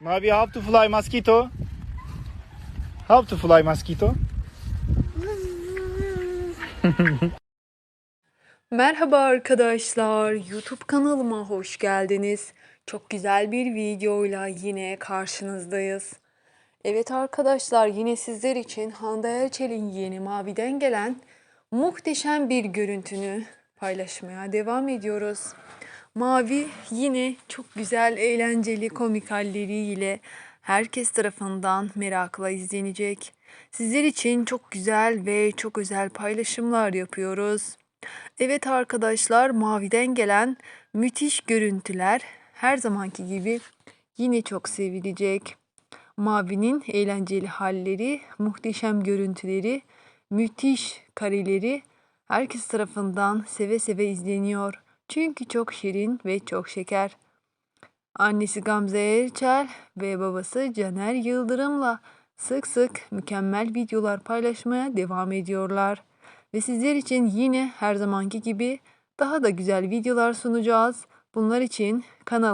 Mavi, how to fly mosquito? How to fly mosquito? Merhaba arkadaşlar, YouTube kanalıma hoş geldiniz. Çok güzel bir videoyla yine karşınızdayız. Evet arkadaşlar, yine sizler için Hande Erçel'in yeni Mavi'den gelen muhteşem bir görüntünü paylaşmaya devam ediyoruz. Mavi yine çok güzel, eğlenceli komik halleriyle herkes tarafından merakla izlenecek. Sizler için çok güzel ve çok özel paylaşımlar yapıyoruz. Evet arkadaşlar Mavi'den gelen müthiş görüntüler her zamanki gibi yine çok sevilecek. Mavi'nin eğlenceli halleri, muhteşem görüntüleri, müthiş kareleri herkes tarafından seve seve izleniyor. Çünkü çok şirin ve çok şeker. Annesi Gamze Erçel ve babası Caner Yıldırım'la sık sık mükemmel videolar paylaşmaya devam ediyorlar. Ve sizler için yine her zamanki gibi daha da güzel videolar sunacağız. Bunlar için kanal